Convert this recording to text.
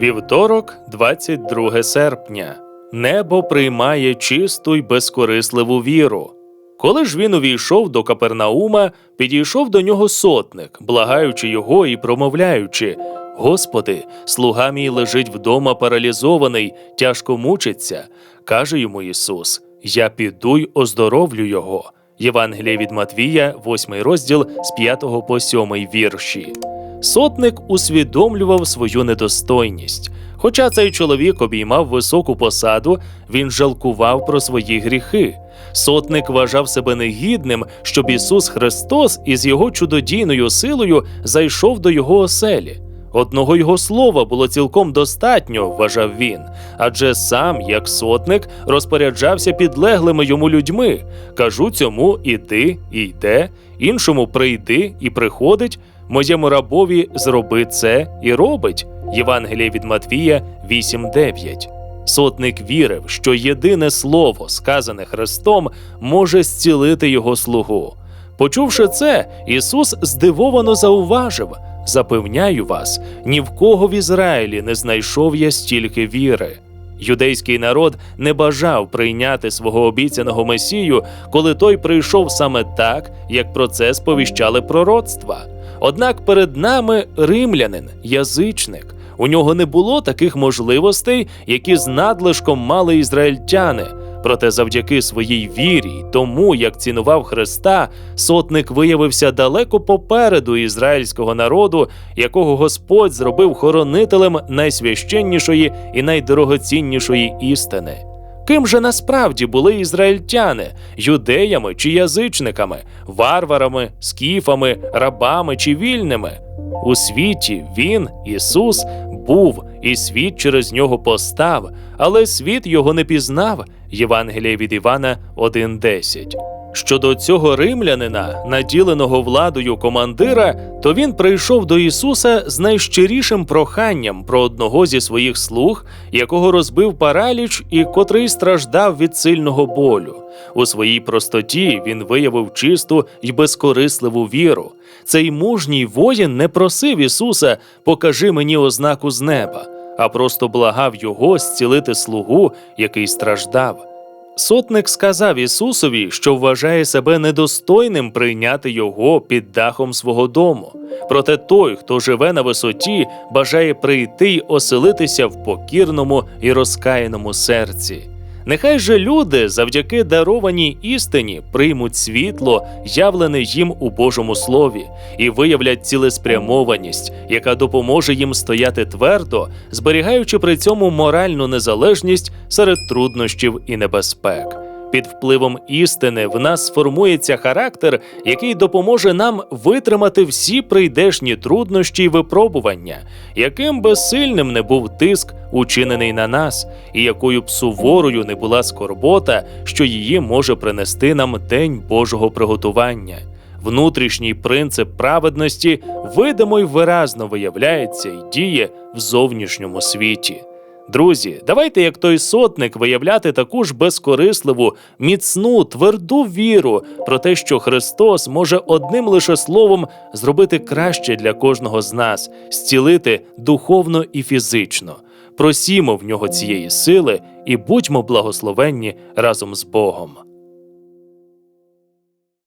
Вівторок, 22 серпня. Небо приймає чисту й безкорисливу віру. Коли ж він увійшов до Капернаума, підійшов до нього сотник, благаючи його і промовляючи: Господи, слуга мій лежить вдома паралізований, тяжко мучиться. каже йому Ісус: Я піду й оздоровлю його. Євангеліє від Матвія, 8 розділ з 5 по 7 вірші. Сотник усвідомлював свою недостойність. Хоча цей чоловік обіймав високу посаду, він жалкував про свої гріхи. Сотник вважав себе негідним, щоб Ісус Христос із його чудодійною силою зайшов до його оселі. Одного його слова було цілком достатньо, вважав він, адже сам, як сотник, розпоряджався підлеглими йому людьми. Кажу цьому іди і йде, іншому прийди і приходить, моєму рабові зроби це і робить. Євангеліє від Матвія 8.9. Сотник вірив, що єдине слово, сказане Христом, може зцілити його слугу. Почувши це, Ісус здивовано зауважив: Запевняю вас, ні в кого в Ізраїлі не знайшов я стільки віри. Юдейський народ не бажав прийняти свого обіцяного Месію, коли той прийшов саме так, як про це сповіщали пророцтва. Однак перед нами римлянин, язичник. У нього не було таких можливостей, які з надлишком мали ізраїльтяни. Проте, завдяки своїй вірі, й тому як цінував Христа, сотник виявився далеко попереду ізраїльського народу, якого Господь зробив хоронителем найсвященнішої і найдорогоціннішої істини. Ким же насправді були ізраїльтяни юдеями чи язичниками, варварами, скіфами, рабами чи вільними? У світі Він, Ісус, був, і світ через нього постав, але світ його не пізнав. Євангеліє від Івана 1.10. Щодо цього римлянина, наділеного владою командира, то він прийшов до Ісуса з найщирішим проханням про одного зі своїх слуг, якого розбив параліч і котрий страждав від сильного болю. У своїй простоті він виявив чисту й безкорисливу віру. Цей мужній воїн не просив Ісуса покажи мені ознаку з неба, а просто благав його зцілити слугу, який страждав. Сотник сказав Ісусові, що вважає себе недостойним прийняти його під дахом свого дому. Проте той, хто живе на висоті, бажає прийти й оселитися в покірному і розкаяному серці. Нехай же люди завдяки дарованій істині приймуть світло, явлене їм у Божому Слові, і виявлять цілеспрямованість, яка допоможе їм стояти твердо, зберігаючи при цьому моральну незалежність серед труднощів і небезпек. Під впливом істини в нас сформується характер, який допоможе нам витримати всі прийдешні труднощі й випробування, яким би сильним не був тиск, учинений на нас, і якою б суворою не була скорбота, що її може принести нам день Божого приготування. Внутрішній принцип праведності видимо й виразно виявляється і діє в зовнішньому світі. Друзі, давайте, як той сотник, виявляти таку ж безкорисливу, міцну, тверду віру про те, що Христос може одним лише словом зробити краще для кожного з нас, зцілити духовно і фізично. Просімо в нього цієї сили і будьмо благословенні разом з Богом.